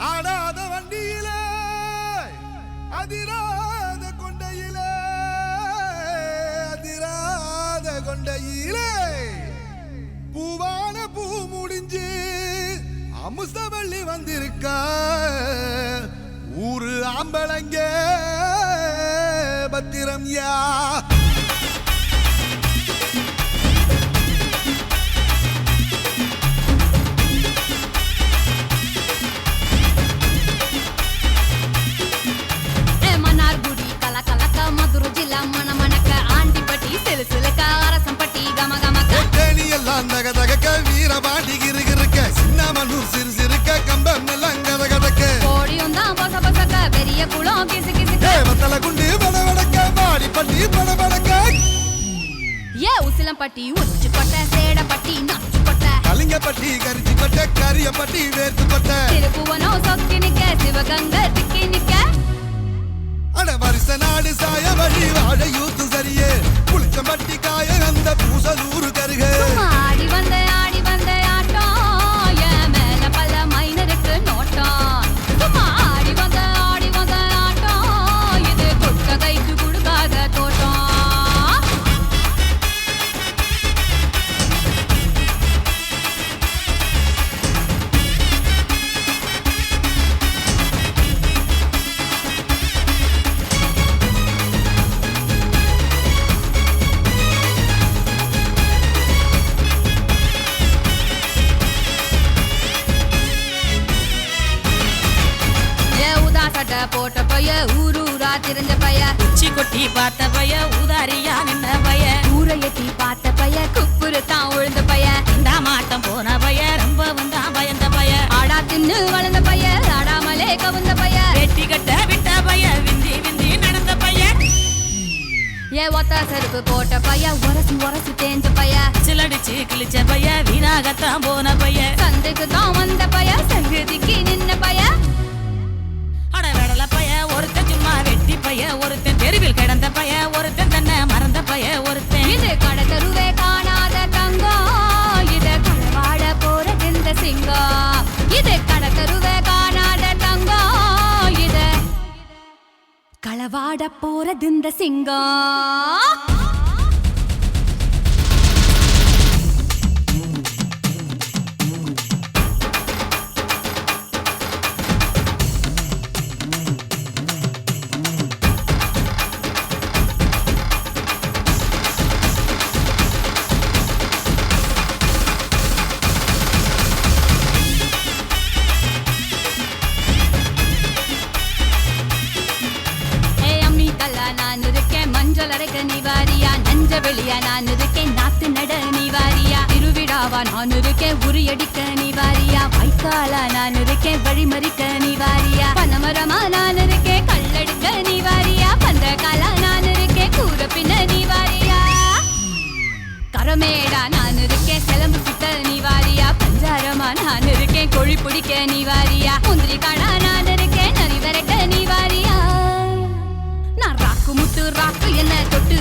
ஆடாத வண்டியிலே அதிராத கொண்டையிலே அதிராத கொண்டையிலே. பூவான பூ முடிஞ்சு அமுசவள்ளி வந்திருக்கா ஊரு ஆம்பளங்க பத்திரம் யா? உசிலம்பட்டி உச்சு கொட்ட சேடப்பட்டி நச்சு கொட்ட கலிங்கப்பட்டி கரிச்சி பட்ட கரியப்பட்டி வேர்த்து பட்ட திருப்புவனம் சொக்கி நிக்க சிவகங்க திக்கி நிக்க. அட வருஷ நாடு சாய வழி வாழ யூத்து சரியே. புளிச்சம்பட்டி காய அந்த பூசலூரு கருக. சட்டை போட்ட பைய ஊரு ஊரா திரிஞ்ச பைய. உச்சி கொட்டி பார்த்த பைய உதாரியா நின்ன பைய. ஊரை எட்டி பார்த்த பைய குப்புரு தான் உழுந்த பைய. இந்த மாட்டம் போன பைய ரொம்ப வந்தா பயந்த பைய. ஆடா தின்னு வளர்ந்த பைய ஆடாமலே கவுந்த பைய. வெட்டி கட்ட விட்ட பைய விந்தி விந்தி நடந்த பைய. ஏ ஒத்த செருப்பு போட்ட பைய உரசி உரசி தேஞ்ச பைய. சிலடிச்சு கிழிச்ச பைய வீணாகத்தான் போன பைய. சந்தைக்கு தான் வீட்டில் கிடந்த பய ஒருத்தன் தன்னை மறந்த பய ஒருத்தன். இது கடை தருவே காணாத தங்கம் இது களவாட போற இந்த சிங்கம் இது கடை தருவே காணாத தங்கம் இது களவாட போற இந்த சிங்கம் நான் இருக்கேன் நாத்து நட நீ வாரியா? திருவிழாவா நான் இருக்கேன் உரியடிக்க நீ வாரியா? வைக்காலா நான் இருக்கேன் வழிமறிக்க நீ வாரியா? பனமரமா நான் இருக்கேன் கல்லெடுக்க நீ வாரியா? பந்தகாலா நான் இருக்கேன் கூற பின்ன நீ வாரியா? கரமேடா நான் இருக்கேன் சிலம்பு சுத்த நீ வாரியா? பஞ்சாரமா நான் இருக்கேன் கொழி பிடிக்க நீ வாரியா? முந்திரி காடா நான் இருக்கேன் நரி விரட்ட நீ வாரியா? நான் ராக்கு முத்து ராக்கு என்ன தொட்டு